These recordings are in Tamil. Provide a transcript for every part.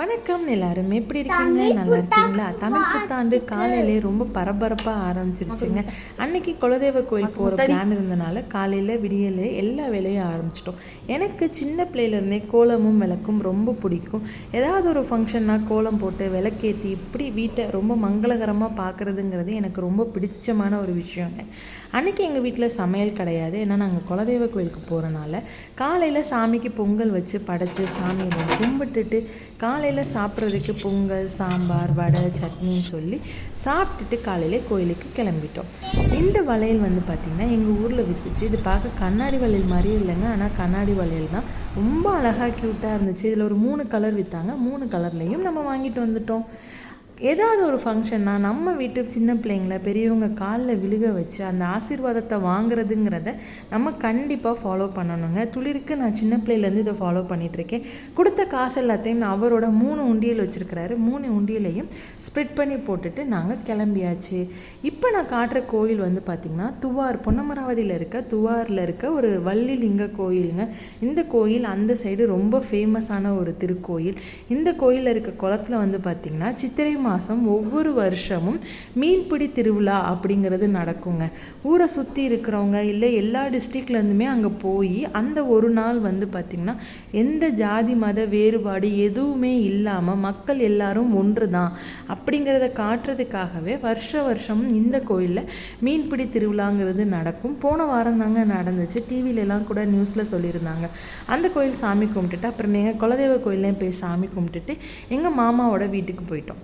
வணக்கம் எல்லாரும். எப்படி இருக்கீங்க? நல்லா இருக்கீங்களா? தமிழ் புத்தாண்டு காலையிலே ரொம்ப பரபரப்பாக ஆரம்பிச்சிருச்சுங்க. அன்னைக்கு குலதெய்வ கோயில் போகிற பிளான் இருந்தனால காலையில் விடியலே எல்லா வேலையும் ஆரம்பிச்சிட்டோம். எனக்கு சின்ன பிள்ளையிலேருந்தே கோலமும் விளக்கும் ரொம்ப பிடிக்கும். ஏதாவது ஒரு ஃபங்க்ஷன்னா கோலம் போட்டு விளக்கேற்றி இப்படி வீட்டை ரொம்ப மங்களகரமாக பார்க்குறதுங்கிறது எனக்கு ரொம்ப பிடிச்சமான ஒரு விஷயங்க. அன்னைக்கு எங்கள் வீட்டில் சமையல் கிடையாது. ஏன்னா நாங்கள் குலதெய்வ கோயிலுக்கு போகிறனால காலையில் சாமிக்கு பொங்கல் வச்சு படைச்சு சாமியை கும்பிட்டுட்டு காலையில் சாப்பிட்றதுக்கு பொங்கல் சாம்பார் வடை சட்னின்னு சொல்லி சாப்பிட்டுட்டு காலையில் கோயிலுக்கு கிளம்பிட்டோம். இந்த வளையல் வந்து பார்த்திங்கன்னா எங்கள் ஊரில் விற்றுச்சு இது பார்க்க கண்ணாடி வளையல் மாதிரியே இல்லைங்க. ஆனால் கண்ணாடி வளையல் தான். ரொம்ப அழகாக க்யூட்டாக இருந்துச்சு. இதில் ஒரு மூணு கலர் விற்றாங்க மூணு கலர்லேயும் நம்ம வாங்கிட்டு வந்துட்டோம். ஏதாவது ஒரு ஃபங்க்ஷன்னா நம்ம வீட்டு சின்ன பிள்ளைங்கள பெரியவங்க காலில் விழுக வச்சு அந்த ஆசீர்வாதத்தை வாங்குறதுங்கிறத நம்ம கண்டிப்பாக ஃபாலோ பண்ணணுங்க. துளிருக்கு நான் சின்ன பிள்ளையிலேருந்து இதை ஃபாலோ பண்ணிகிட்ருக்கேன் கொடுத்த காசு எல்லாத்தையும் நான் அவரோட மூணு உண்டியல் வச்சுருக்கிறாரு. மூணு உண்டியலையும் ஸ்ப்ரெட் பண்ணி போட்டுட்டு நாங்கள் கிளம்பியாச்சு. இப்போ நான் காட்டுற கோயில் வந்து பார்த்திங்கன்னா துவார் பொன்னமராவதியில் இருக்க துவாரில் இருக்க ஒரு வள்ளிலிங்க கோயிலுங்க. இந்த கோயில் அந்த சைடு ரொம்ப ஃபேமஸான ஒரு திருக்கோயில். இந்த கோயிலில் இருக்க குளத்துல வந்து பார்த்திங்கன்னா சித்திரை மாதம் ஒவ்வொரு வருஷமும் மீன்பிடி திருவிழா அப்படிங்கிறது நடக்குங்க. ஊரை சுற்றி இருக்கிறவங்க இல்லை எல்லா டிஸ்ட்ரிக்ட்லேருந்துமே அங்கே போய் அந்த ஒரு நாள் வந்து பார்த்திங்கன்னா எந்த ஜாதி மத வேறுபாடு எதுவுமே இல்லாமல் மக்கள் எல்லாரும் ஒன்று தான் அப்படிங்கிறத காட்டுறதுக்காகவே வருஷ வருஷமும் இந்த கோயிலில் மீன்பிடி திருவிழாங்கிறது நடக்கும். போன வாரம் தாங்க நடந்துச்சு. டிவிலெலாம் கூட நியூஸில் சொல்லியிருந்தாங்க. அந்த கோயில் சாமி கும்பிட்டுட்டு அப்புறம் எங்கள் குலதெய்வ கோயிலையும் போய் சாமி கும்பிட்டுட்டு எங்கள் மாமாவோட வீட்டுக்கு போயிட்டோம்.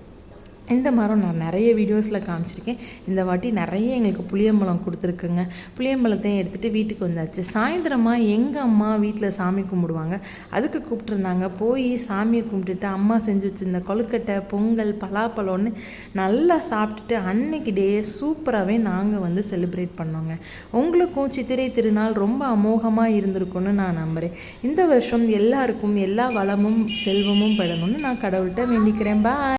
இந்த மரம் நான் நிறைய வீடியோஸில் காமிச்சிருக்கேன். இந்த வாட்டி நிறைய எங்களுக்கு புளியம்பழம் கொடுத்துருக்குங்க. புளியம்பழத்தையும் எடுத்துகிட்டு வீட்டுக்கு வந்தாச்சு. சாயந்தரமாக எங்கள் அம்மா வீட்டில் சாமி கும்பிடுவாங்க. அதுக்கு கூப்பிட்ருந்தாங்க போய் சாமியை கும்பிட்டுட்டு அம்மா செஞ்சு வச்சுருந்த கொழுக்கட்டை பொங்கல் பலாப்பழம்னு நல்லா சாப்பிட்டுட்டு அன்னைக்கு டே சூப்பராகவே நாங்கள் வந்து செலிப்ரேட் பண்ணோங்க. உங்களுக்கும் சித்திரை திருநாள் ரொம்ப அமோகமாக இருந்திருக்கும்னு நான் நம்புகிறேன் இந்த வருஷம் எல்லாருக்கும் எல்லா வளமும் செல்வமும் பெறணும்னு நான் கடவுள்கிட்ட வேண்டிக்கிறேன். பாய்